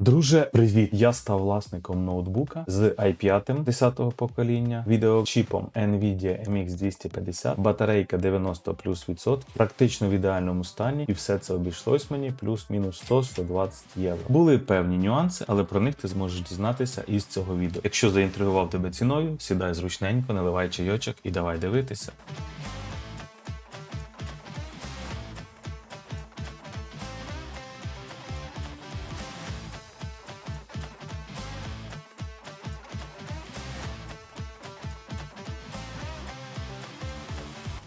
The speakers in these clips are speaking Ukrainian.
Друже, привіт! Я став власником ноутбука з i5 10-го покоління, відеочіпом Nvidia MX 250, батарейка 90 плюс відсотків, практично в ідеальному стані, і все це обійшлось мені плюс-мінус 100-120 євро. Були певні нюанси, але про них ти зможеш дізнатися із цього відео. Якщо заінтригував тебе ціною, сідай зручненько, наливай чайочок і давай дивитися.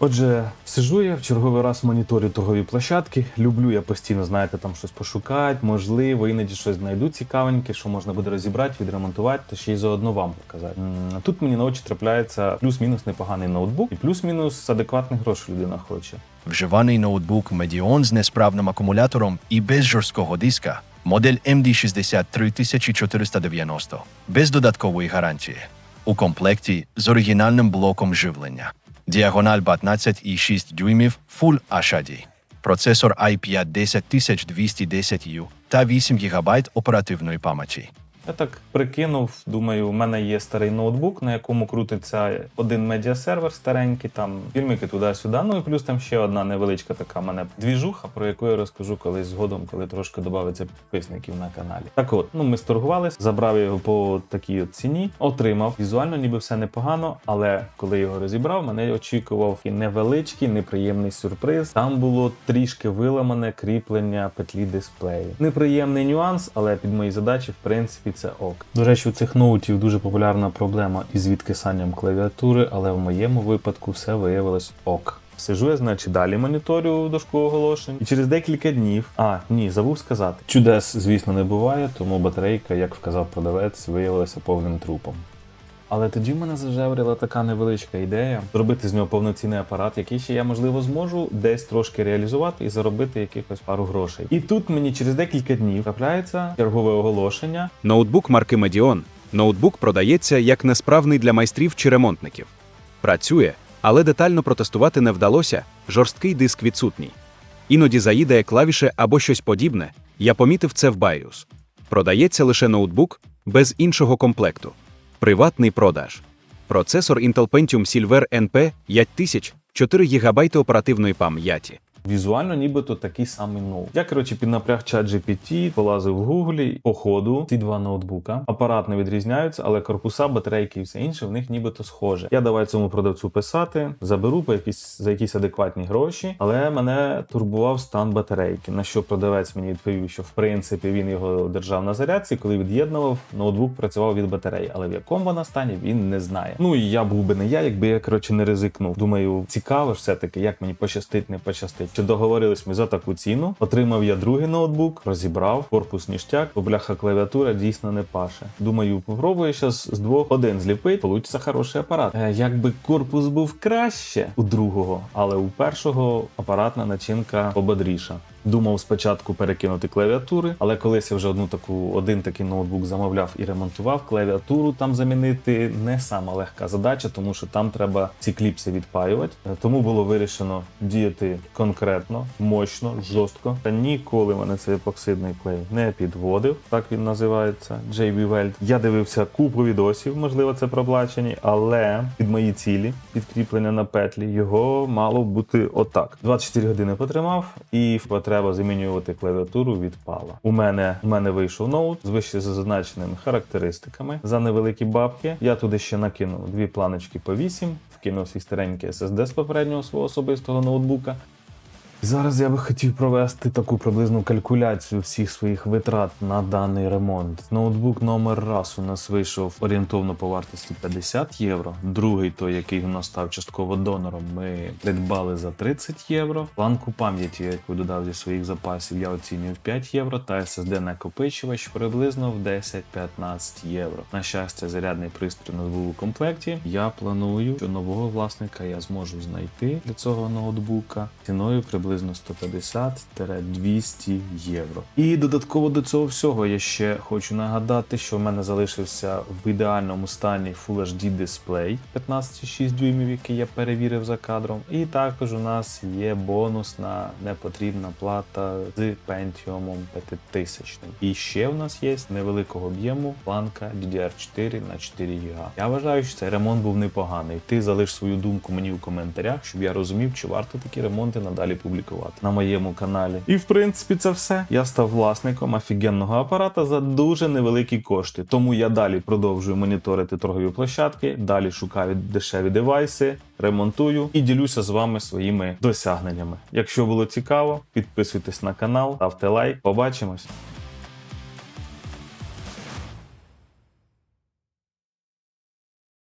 Отже, сижу я в черговий раз моніторю торгові площадки. Люблю я постійно, знаєте, там щось пошукати, можливо, іноді щось знайду цікавеньке, що можна буде розібрати, відремонтувати, та ще й заодно вам показати. Тут мені на очі трапляється плюс-мінус непоганий ноутбук, і плюс-мінус адекватних грошей людина хоче. Вживаний ноутбук Medіон з несправним акумулятором і без жорсткого диска. Модель MD60 3490 без додаткової гарантії. У комплекті з оригінальним блоком живлення. Діагональ 15,6 дюймів Full HD. Процесор i5 10210U та 8 ГБ оперативної пам'яті. Я так прикинув, думаю, у мене є старий ноутбук, на якому крутиться один медіасервер старенький, там фільмики туди-сюди. Ну і плюс там ще одна невеличка така мене двіжуха, про яку я розкажу колись згодом, коли трошки додається підписників на каналі. Так от, ну ми сторгувалися, забрав його по такій от ціні, отримав. Візуально ніби все непогано, але коли його розібрав, мене очікував і невеличкий, неприємний сюрприз. Там було трішки виламане кріплення петлі дисплею. Неприємний нюанс, але під мої задачі, в принципі, це ок. До речі, у цих ноутів дуже популярна проблема із відкисанням клавіатури, але в моєму випадку все виявилось ок. Сижу я, значить, далі моніторю дошку оголошень. І через декілька днів, а ні, забув сказати. Чудес, звісно, не буває, тому батарейка, як вказав продавець, виявилася повним трупом. Але тоді в мене зажеврила така невеличка ідея зробити з нього повноцінний апарат, який ще я можливо зможу десь трошки реалізувати і заробити якихось пару грошей. І тут мені через декілька днів трапляється чергове оголошення. Ноутбук марки Medion. Ноутбук продається як несправний для майстрів чи ремонтників. Працює, але детально протестувати не вдалося, жорсткий диск відсутній. Іноді заїдає клавіше або щось подібне. Я помітив це в BIOS. Продається лише ноутбук без іншого комплекту. Приватний продаж. Процесор Intel Pentium Silver NP 5000, 4 ГБ оперативної пам'яті. Візуально, нібито такий самий ноут. Я коротше піднапряг чат GPT, полазив в гуглі. По ходу ці два ноутбука. Апарат не відрізняються, але корпуса, батарейки і все інше в них нібито схоже. Я давай цьому продавцю писати, заберу по якісь за якісь адекватні гроші, але мене турбував стан батарейки. На що продавець мені відповів, що в принципі він його держав на зарядці, коли від'єднував, ноутбук працював від батареї, але в якому вона стані він не знає. Ну і я був би не я, якби я коротше не ризикнув. Думаю, цікаво ж все-таки, як мені пощастить, не пощастить. Чи договорились ми за таку ціну? Отримав я другий ноутбук, розібрав, корпус ніштяк, бо бляха клавіатура дійсно не паше. Думаю, попробую зараз з двох один зліпити, получиться хороший апарат. Е, якби корпус був краще у другого, але у першого апаратна начинка пободріша. Думав спочатку перекинути клавіатури, але колись я вже одну таку один такий ноутбук замовляв і ремонтував. Клавіатуру там замінити не сама легка задача, тому що там треба ці кліпси відпаювати. Е, Тому було вирішено діяти конкретно, мощно, жорстко. Та ніколи мене цей епоксидний клей не підводив. Так він називається JB Weld. Я дивився купу відосів, можливо, це проплачені, але під мої цілі підкріплення на петлі його мало бути отак. 24 години потримав, і потреба замінювати клавіатуру від пала. У мене у мене вийшов ноут з вище зазначеними характеристиками за невеликі бабки. Я туди ще накинув дві планочки по 8, вкинув свій старенький SSD з попереднього свого особистого ноутбука. Зараз я би хотів провести таку приблизну калькуляцію всіх своїх витрат на даний ремонт. Ноутбук номер раз у нас вийшов орієнтовно по вартості 50 євро. Другий, той, який у нас став частково донором, ми придбали за 30 євро. Планку пам'яті, яку додав зі своїх запасів, я оцінюю в 5 євро. Та SSD накопичувач приблизно в 10-15 євро. На щастя, зарядний пристрій у нас був у комплекті. Я планую, що нового власника я зможу знайти для цього ноутбука ціною приблизно приблизно 150-200 євро. І додатково до цього всього я ще хочу нагадати, що в мене залишився в ідеальному стані Full HD дисплей 15,6 дюймів, який я перевірив за кадром. І також у нас є бонусна непотрібна плата з Pentium 5000. І ще у нас є невеликого об'єму планка DDR4 на 4 ГБ. Я вважаю, що цей ремонт був непоганий. Ти залиш свою думку мені в коментарях, щоб я розумів, чи варто такі ремонти надалі публікувати на моєму каналі. І в принципі це все. Я став власником офігенного апарата за дуже невеликі кошти. Тому я далі продовжую моніторити торгові площадки, далі шукаю дешеві девайси, ремонтую і ділюся з вами своїми досягненнями. Якщо було цікаво, підписуйтесь на канал, ставте лайк. Побачимось.